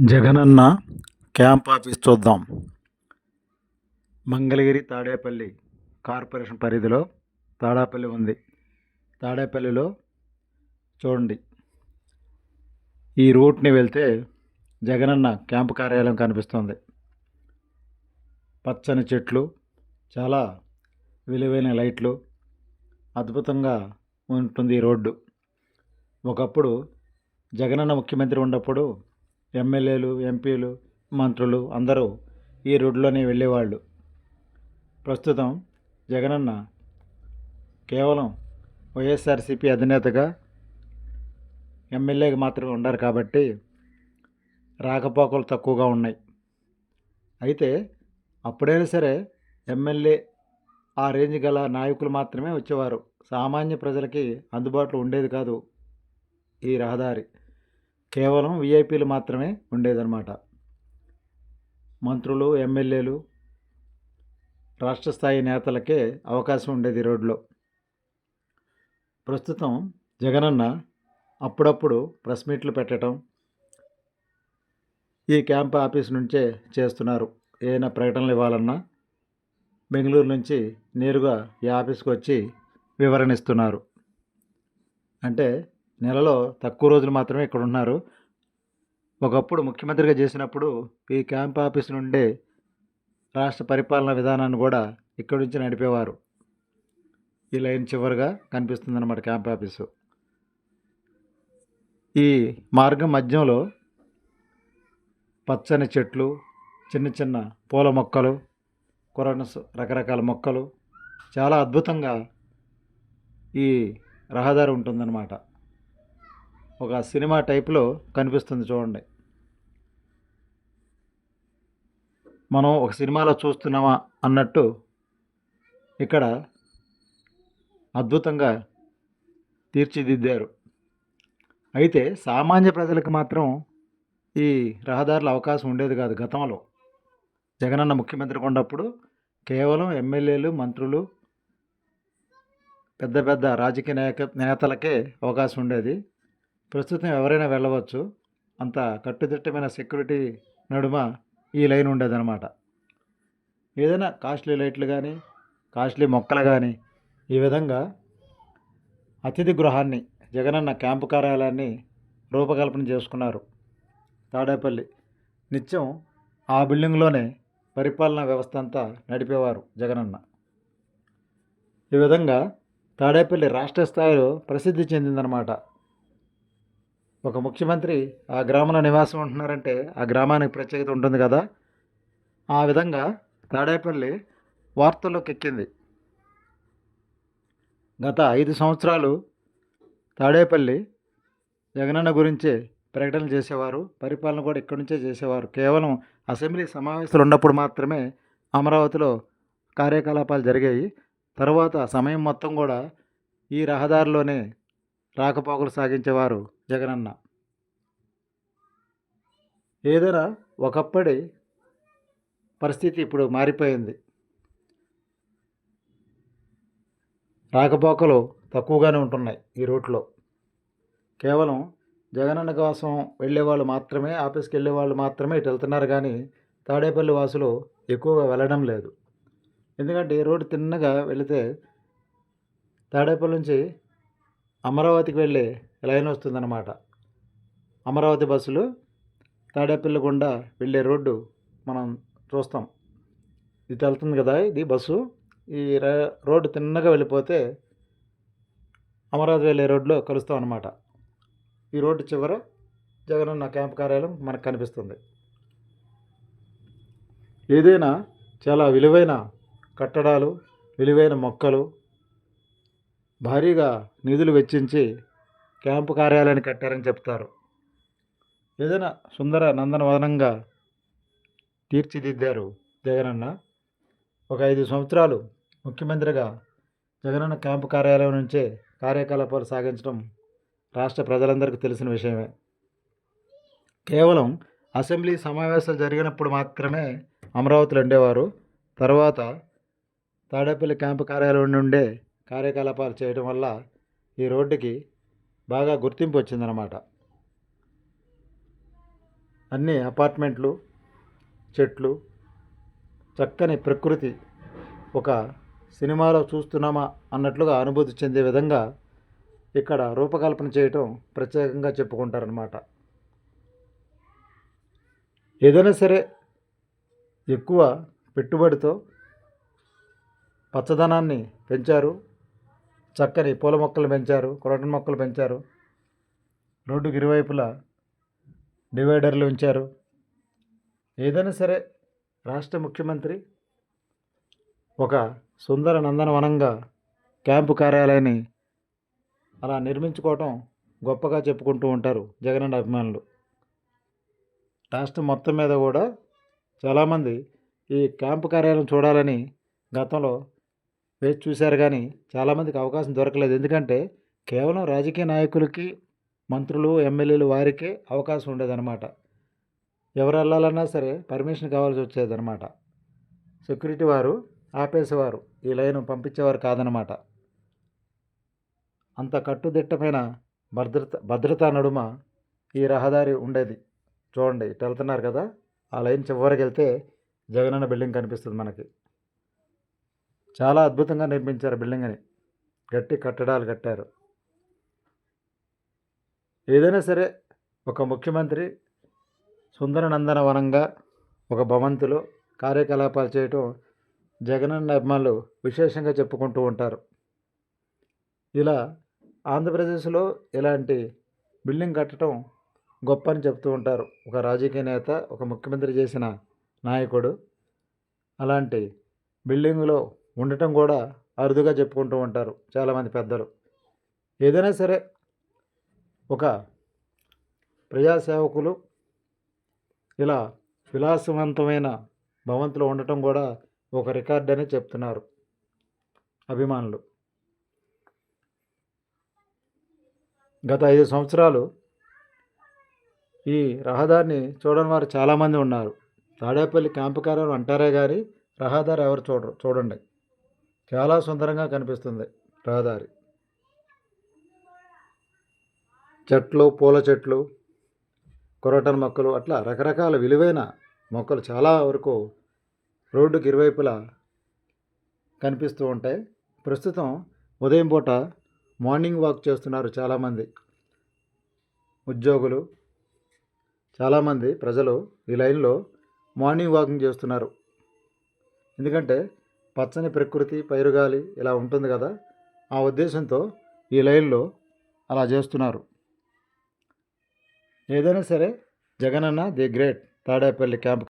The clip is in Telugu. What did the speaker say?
జగనన్న క్యాంప్ ఆఫీస్ చూద్దాం. మంగళగిరి తాడేపల్లి కార్పొరేషన్ పరిధిలో తాడేపల్లి ఉంది. తాడేపల్లిలో చూడండి. ఈ రూట్ని వెళ్తే జగనన్న క్యాంపు కార్యాలయం కనిపిస్తుంది. పచ్చని చెట్లు చాలా విలువైన లైట్లు అద్భుతంగా ఉంటుంది ఈ రోడ్డు. ఒకప్పుడు జగనన్న ముఖ్యమంత్రి ఉన్నప్పుడు ఎమ్మెల్యేలు ఎంపీలు మంత్రులు అందరూ ఈ రోడ్లోనే వెళ్ళేవాళ్ళు. ప్రస్తుతం జగనన్న కేవలం వైఎస్ఆర్సీపీ అధినేతగా ఎమ్మెల్యేగా మాత్రమే ఉన్నారు కాబట్టి రాకపోకలు తక్కువగా ఉన్నాయి. అయితే అప్పుడైనా సరే ఎమ్మెల్యే ఆ రేంజ్ గల నాయకులు మాత్రమే వచ్చేవారు. సామాన్య ప్రజలకి అందుబాటులో ఉండేది కాదు ఈ రహదారి. కేవలం విఐపీలు మాత్రమే ఉండేదన్నమాట. మంత్రులు ఎమ్మెల్యేలు రాష్ట్ర స్థాయి నేతలకే అవకాశం ఉండేది రోడ్లో ప్రస్తుతం జగనన్న అప్పుడప్పుడు ప్రెస్ మీట్లు పెట్టడం ఈ క్యాంప్ ఆఫీస్ నుంచే చేస్తున్నారు. ఏదైనా ప్రకటనలు ఇవ్వాలన్నా బెంగళూరు నుంచి నేరుగా ఈ ఆఫీస్కి వచ్చి వివరణ ఇస్తున్నారు. అంటే నెలలో తక్కువ రోజులు మాత్రమే ఇక్కడ ఉన్నారు ఒకప్పుడు ముఖ్యమంత్రిగా చేసినప్పుడు ఈ క్యాంప్ ఆఫీస్ నుండే రాష్ట్ర పరిపాలన విధానాన్ని కూడా ఇక్కడి నుంచి నడిపేవారు. ఈ లైన్ చివరిగా కనిపిస్తుందన్నమాట క్యాంప్ ఆఫీసు. ఈ మార్గం మధ్యంలో పచ్చని చెట్లు చిన్న చిన్న పూల మొక్కలు కొరనస్ రకరకాల మొక్కలు. చాలా అద్భుతంగా ఈ రహదారి ఉంటుందన్నమాట. ఒక సినిమా టైప్లో కనిపిస్తుంది చూడండి. మనం ఒక సినిమాలో చూస్తున్నామా అన్నట్టు ఇక్కడ అద్భుతంగా తీర్చిదిద్దారు. అయితే సామాన్య ప్రజలకు మాత్రం ఈ రహదారుల అవకాశం ఉండేది కాదు గతంలో. జగనన్న ముఖ్యమంత్రిగా ఉన్నప్పుడు కేవలం ఎమ్మెల్యేలు మంత్రులు పెద్ద పెద్ద రాజకీయ నాయక నేతలకే అవకాశం ఉండేది. ప్రస్తుతం ఎవరైనా వెళ్ళవచ్చు. అంత కట్టుదిట్టమైన సెక్యూరిటీ నడుమ ఈ లైన్ ఉండేదన్నమాట. ఏదైనా కాస్ట్లీ లైట్లు కానీ కాస్ట్లీ మొక్కలు కానీ ఈ విధంగా అతిథి గృహాన్ని జగనన్న క్యాంపు కార్యాలయాన్ని రూపకల్పన చేసుకున్నారు తాడేపల్లి. నిత్యం ఆ బిల్డింగ్లోనే పరిపాలనా వ్యవస్థ అంతా నడిపేవారు జగనన్న. ఈ విధంగా తాడేపల్లి రాష్ట్ర స్థాయిలో ప్రసిద్ధి చెందిందనమాట ఒక ముఖ్యమంత్రి ఆ గ్రామంలో నివాసం ఉంటున్నారంటే ఆ గ్రామానికి ప్రత్యేకత ఉంటుంది కదా. ఆ విధంగా తాడేపల్లి వార్తల్లోకి ఎక్కింది. గత ఐదు సంవత్సరాలు తాడేపల్లి జగనన్న గురించే ప్రకటనలు చేసేవారు పరిపాలన కూడా ఇక్కడి నుంచే చేసేవారు. కేవలం అసెంబ్లీ సమావేశాలు ఉన్నప్పుడు మాత్రమే అమరావతిలో కార్యకలాపాలు జరిగాయి. తర్వాత సమయం మొత్తం కూడా ఈ రహదారిలోనే రాకపోకలు సాగించేవారు జగనన్న. ఏదైనా ఒకప్పటి పరిస్థితి ఇప్పుడు మారిపోయింది. రాకపోకలు తక్కువగానే ఉంటున్నాయి ఈ రూట్లో. కేవలం జగనన్న కోసం వెళ్ళేవాళ్ళు మాత్రమే ఆఫీస్కి వెళ్ళేవాళ్ళు మాత్రమే ఇటు వెళ్తున్నారు కానీ తాడేపల్లి వాసులు ఎక్కువగా వెళ్ళడం లేదు. ఎందుకంటే ఈ రోడ్డు తిన్నగా వెళితే తాడేపల్లి నుంచి అమరావతికి వెళ్ళే లైన్ వస్తుందన్నమాట. అమరావతి బస్సులు తాడేపల్లి గుండా వెళ్ళే రోడ్డు మనం చూస్తాం. ఇది వెళ్తుంది కదా ఇది బస్సు. ఈ ర- రోడ్డు తిన్నగా వెళ్ళిపోతే అమరావతి వెళ్ళే రోడ్లో కలుస్తాం అన్నమాట. ఈ రోడ్డు చివర జగనన్న క్యాంప్ కార్యాలయం మనకు కనిపిస్తుంది. ఏదైనా చాలా విలువైన కట్టడాలు విలువైన మొక్కలు భారీగా నిధులు వెచ్చించి క్యాంపు కార్యాలయాన్ని కట్టారని చెప్తారు. ఏదైనా సుందర నందనవనంగా తీర్చిదిద్దారు జగనన్న. ఒక ఐదు సంవత్సరాలు ముఖ్యమంత్రిగా జగనన్న క్యాంపు కార్యాలయం నుంచే కార్యకలాపాలు సాగించడం రాష్ట్ర ప్రజలందరికీ తెలిసిన విషయమే. కేవలం అసెంబ్లీ సమావేశాలు జరిగినప్పుడు మాత్రమే అమరావతిలో ఉండేవారు. తర్వాత తాడేపల్లి క్యాంపు కార్యాలయం నుండే కార్యకలాపాలు చేయడం వల్ల ఈ రోడ్డుకి బాగా గుర్తింపు వచ్చిందనమాట అన్ని అపార్ట్మెంట్లు చెట్లు చక్కని ప్రకృతి ఒక సినిమాలో చూస్తున్నామా అన్నట్లుగా అనుభూతి చెందే విధంగా ఇక్కడ రూపకల్పన చేయటం ప్రత్యేకంగా చెప్పుకుంటారనమాట ఏదైనా సరే ఎక్కువ పెట్టుబడితో పచ్చదనాన్ని పెంచారు. చక్కని పూల మొక్కలు పెంచారు క్రోటన్ మొక్కలు పెంచారు. రోడ్డుకి ఇరువైపులా డివైడర్లు ఉంచారు. ఏదైనా సరే రాష్ట్ర ముఖ్యమంత్రి ఒక సుందర నందనవనంగా క్యాంపు కార్యాలయాన్ని అలా నిర్మించుకోవటం గొప్పగా చెప్పుకుంటూ ఉంటారు జగనన్న అభిమానులు. రాష్ట్రం మొత్తం మీద కూడా చాలామంది ఈ క్యాంపు కార్యాలయం చూడాలని గతంలో వేచి చూశారు కానీ చాలామందికి అవకాశం దొరకలేదు. ఎందుకంటే కేవలం రాజకీయ నాయకులకి మంత్రులు ఎమ్మెల్యేలు వారికే అవకాశం ఉండేదన్నమాట. ఎవరు వెళ్ళాలన్నా సరే పర్మిషన్ కావాల్సి వచ్చేదన్నమాట. సెక్యూరిటీ వారు ఆపేసేవారు. ఈ లైన్ పంపించేవారు కాదనమాట అంత కట్టుదిట్టమైన భద్రత భద్రతా నడుమ ఈ రహదారి ఉండేది. చూడండి ఇటు వెళ్తున్నారు కదా? ఆ లైన్ చివరికి వెళ్తే జగనన్న బిల్డింగ్ కనిపిస్తుంది మనకి. చాలా అద్భుతంగా నిర్మించారు బిల్డింగ్ని గట్టి కట్టడాలు కట్టారు. ఏదైనా సరే ఒక ముఖ్యమంత్రి సుందరనందన వనంగా ఒక భవంతిలో కార్యకలాపాలు చేయటం జగనన్న అభిమానులు విశేషంగా చెప్పుకుంటూ ఉంటారు. ఇలా ఆంధ్రప్రదేశ్లో ఇలాంటి బిల్డింగ్ కట్టడం గొప్ప అని చెప్తూ ఉంటారు. ఒక రాజకీయ నేత ఒక ముఖ్యమంత్రి చేసిన నాయకుడు. అలాంటి బిల్డింగులో ఉండటం కూడా అరుదుగా చెప్పుకుంటూ ఉంటారు చాలామంది పెద్దలు. ఏదైనా సరే ఒక ప్రజాసేవకులు ఇలా విలాసవంతమైన భవంతిలో ఉండటం కూడా ఒక రికార్డ్ అని చెప్తున్నారు అభిమానులు. గత ఐదు సంవత్సరాలు ఈ రహదారిని చూడని వారు చాలామంది ఉన్నారు. తాడేపల్లి క్యాంపు కార్యాలయం అంటారే కానీ రహదారి ఎవరు చూడరు చూడండి. చాలా సుందరంగా కనిపిస్తుంది రహదారి. చెట్లు పూల చెట్లు కొరటన్ మొక్కలు అట్లా రకరకాల విలువైన మొక్కలు చాలా వరకు రోడ్డుకి ఇరువైపులా కనిపిస్తూ ఉంటాయి. ప్రస్తుతం ఉదయం పూట మార్నింగ్ వాక్ చేస్తున్నారు చాలామంది ఉద్యోగులు. చాలామంది ప్రజలు ఈ లైన్లో మార్నింగ్ వాకింగ్ చేస్తున్నారు. ఎందుకంటే పచ్చని ప్రకృతి పైరుగాలి ఇలా ఉంటుంది కదా ఆ ఉద్దేశంతో ఈ లైన్లో అలా చేస్తున్నారు. ఏదైనా సరే Jagananna the great Tadepalli camp